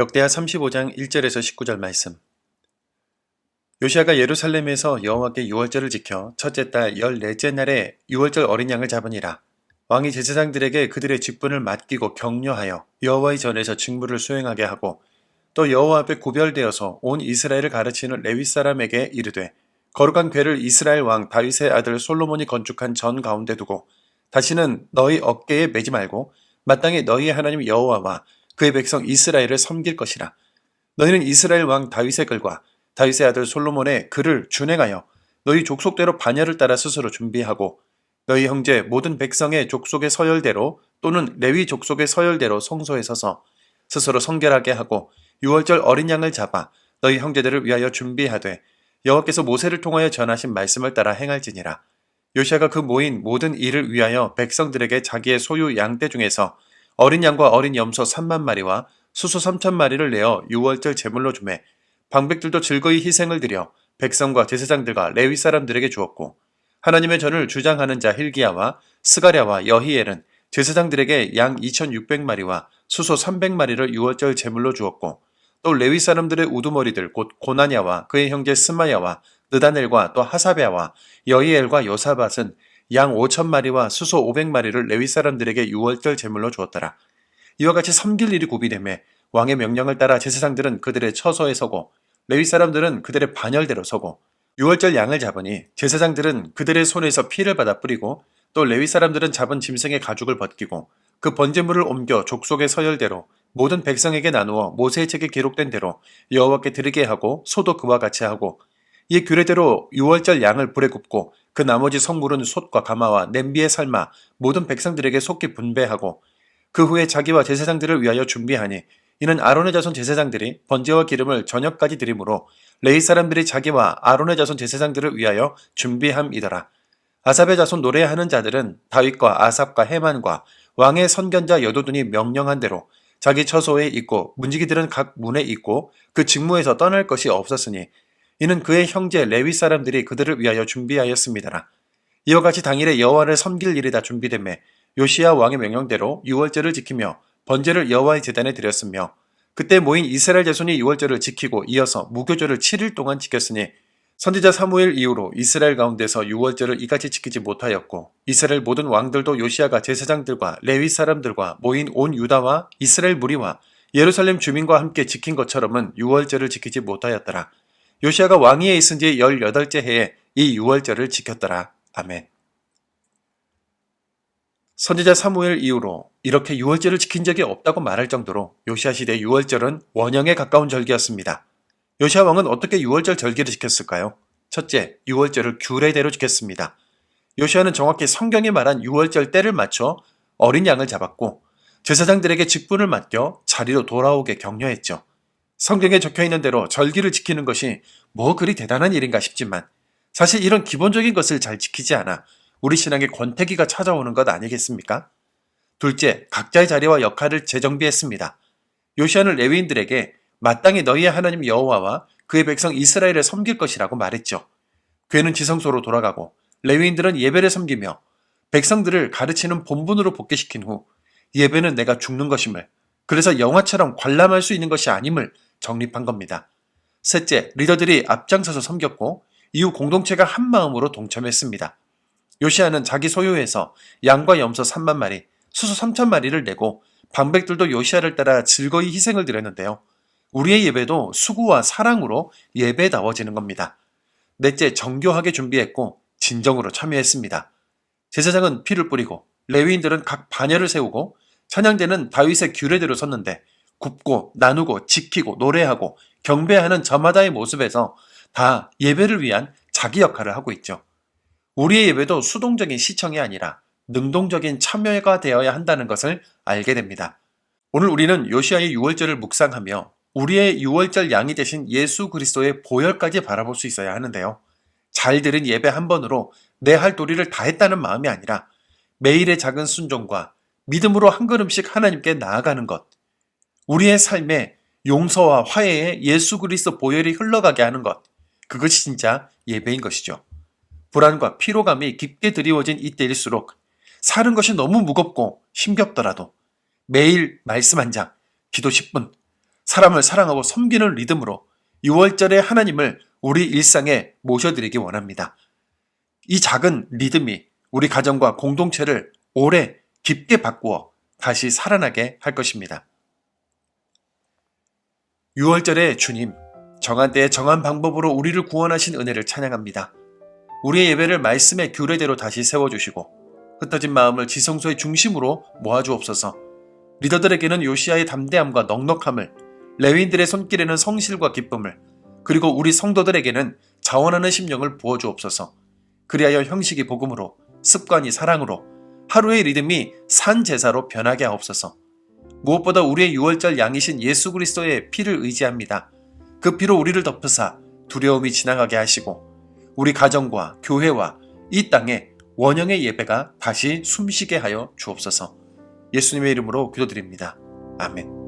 역대하 35장 1절에서 19절 말씀. 요시아가 예루살렘에서 여호와께 유월절을 지켜 첫째 달 열넷째 날에 유월절 어린 양을 잡으니라. 왕이 제사장들에게 그들의 직분을 맡기고 격려하여 여호와의 전에서 직무를 수행하게 하고 또 여호와 앞에 구별되어서 온 이스라엘을 가르치는 레위 사람에게 이르되 거룩한 궤를 이스라엘 왕 다윗의 아들 솔로몬이 건축한 전 가운데 두고 다시는 너희 어깨에 매지 말고 마땅히 너희 하나님 여호와와 그의 백성 이스라엘을 섬길 것이라. 너희는 이스라엘 왕 다윗의 글과 다윗의 아들 솔로몬의 글을 준행하여 너희 족속대로 반열을 따라 스스로 준비하고 너희 형제 모든 백성의 족속의 서열대로 또는 레위 족속의 서열대로 성소에 서서 스스로 성결하게 하고 유월절 어린 양을 잡아 너희 형제들을 위하여 준비하되 여호와께서 모세를 통하여 전하신 말씀을 따라 행할지니라. 요시아가 그 모인 모든 일을 위하여 백성들에게 자기의 소유 양떼 중에서 어린 양과 어린 염소 3만 마리와 수수 3천 마리를 내어 유월절 제물로 주매 방백들도 즐거이 희생을 드려 백성과 제사장들과 레위 사람들에게 주었고 하나님의 전을 주장하는 자 힐기야와 스가랴와 여히엘은 제사장들에게 양 2,600마리와 수소 300마리를 유월절 제물로 주었고 또 레위 사람들의 우두머리들 곧 고나냐와 그의 형제 스마야와 느다넬과 또 하사베와 여히엘과 요사밭은 양 5천 마리와 수소 500마리를 레위 사람들에게 유월절 제물로 주었더라. 이와 같이 섬길 일이 구비되매 왕의 명령을 따라 제사장들은 그들의 처소에 서고 레위 사람들은 그들의 반열대로 서고 유월절 양을 잡으니 제사장들은 그들의 손에서 피를 받아 뿌리고 또 레위 사람들은 잡은 짐승의 가죽을 벗기고 그 번제물을 옮겨 족속의 서열대로 모든 백성에게 나누어 모세의 책에 기록된 대로 여호와께 드리게 하고 소도 그와 같이 하고 이 규례대로 유월절 양을 불에 굽고 그 나머지 성물은 솥과 가마와 냄비에 삶아 모든 백성들에게 속히 분배하고 그 후에 자기와 제사장들을 위하여 준비하니 이는 아론의 자손 제사장들이 번제와 기름을 저녁까지 드림으로 레이 사람들이 자기와 아론의 자손 제사장들을 위하여 준비함이더라. 아삽의 자손 노래하는 자들은 다윗과 아삽과 해만과 왕의 선견자 여도둔이 명령한 대로 자기 처소에 있고 문지기들은 각 문에 있고 그 직무에서 떠날 것이 없었으니 이는 그의 형제 레위 사람들이 그들을 위하여 준비하였습니다라. 이와 같이 당일에 여호와를 섬길 일이 다 준비되매 요시야 왕의 명령대로 유월절을 지키며 번제를 여호와의 제단에 드렸으며 그때 모인 이스라엘 자손이 유월절을 지키고 이어서 무교절을 7일 동안 지켰으니 선지자 사무엘 이후로 이스라엘 가운데서 유월절을 이같이 지키지 못하였고 이스라엘 모든 왕들도 요시아가 제사장들과 레위 사람들과 모인 온 유다와 이스라엘 무리와 예루살렘 주민과 함께 지킨 것처럼은 유월절을 지키지 못하였더라. 요시아가 왕위에 있은 지 18째 해에 이 유월절을 지켰더라. 아멘. 선지자 사무엘 이후로 이렇게 유월절을 지킨 적이 없다고 말할 정도로 요시아 시대 유월절은 원형에 가까운 절기였습니다. 요시아 왕은 어떻게 유월절 절기를 지켰을까요? 첫째, 유월절을 규례대로 지켰습니다. 요시아는 정확히 성경이 말한 유월절 때를 맞춰 어린 양을 잡았고 제사장들에게 직분을 맡겨 자리로 돌아오게 격려했죠. 성경에 적혀 있는 대로 절기를 지키는 것이 뭐 그리 대단한 일인가 싶지만 사실 이런 기본적인 것을 잘 지키지 않아 우리 신앙의 권태기가 찾아오는 것 아니겠습니까? 둘째, 각자의 자리와 역할을 재정비했습니다. 요시아는 레위인들에게 마땅히 너희의 하나님 여호와와 그의 백성 이스라엘을 섬길 것이라고 말했죠. 괴는 지성소로 돌아가고 레위인들은 예배를 섬기며 백성들을 가르치는 본분으로 복귀시킨 후 예배는 내가 죽는 것임을 그래서 영화처럼 관람할 수 있는 것이 아님을 정립한 겁니다. 셋째, 리더들이 앞장서서 섬겼고 이후 공동체가 한 마음으로 동참했습니다. 요시아는 자기 소유에서 양과 염소 3만 마리, 수수 3천 마리를 내고 방백들도 요시아를 따라 즐거이 희생을 드렸는데요. 우리의 예배도 수고와 사랑으로 예배다워지는 겁니다. 넷째, 정교하게 준비했고 진정으로 참여했습니다. 제사장은 피를 뿌리고 레위인들은 각 반열을 세우고 찬양대는 다윗의 규례대로 섰는데 굽고 나누고 지키고 노래하고 경배하는 저마다의 모습에서 다 예배를 위한 자기 역할을 하고 있죠. 우리의 예배도 수동적인 시청이 아니라 능동적인 참여가 되어야 한다는 것을 알게 됩니다. 오늘 우리는 요시아의 유월절을 묵상하며 우리의 유월절 양이 되신 예수 그리스도의 보혈까지 바라볼 수 있어야 하는데요. 잘 들은 예배 한 번으로 내 할 도리를 다 했다는 마음이 아니라 매일의 작은 순종과 믿음으로 한 걸음씩 하나님께 나아가는 것. 우리의 삶에 용서와 화해에 예수 그리스도 보혈이 흘러가게 하는 것. 그것이 진짜 예배인 것이죠. 불안과 피로감이 깊게 드리워진 이때일수록 사는 것이 너무 무겁고 힘겹더라도 매일 말씀 한 장, 기도 10분, 사람을 사랑하고 섬기는 리듬으로 6월절의 하나님을 우리 일상에 모셔드리기 원합니다. 이 작은 리듬이 우리 가정과 공동체를 오래 깊게 바꾸어 다시 살아나게 할 것입니다. 6월절에 주님, 정한 때에 정한 방법으로 우리를 구원하신 은혜를 찬양합니다. 우리의 예배를 말씀의 규례대로 다시 세워주시고 흩어진 마음을 지성소의 중심으로 모아주옵소서. 리더들에게는 요시아의 담대함과 넉넉함을, 레위인들의 손길에는 성실과 기쁨을, 그리고 우리 성도들에게는 자원하는 심령을 부어주옵소서. 그리하여 형식이 복음으로, 습관이 사랑으로, 하루의 리듬이 산 제사로 변하게 하옵소서. 무엇보다 우리의 유월절 양이신 예수 그리스도의 피를 의지합니다. 그 피로 우리를 덮으사 두려움이 지나가게 하시고 우리 가정과 교회와 이 땅에 원형의 예배가 다시 숨쉬게 하여 주옵소서. 예수님의 이름으로 기도드립니다. 아멘.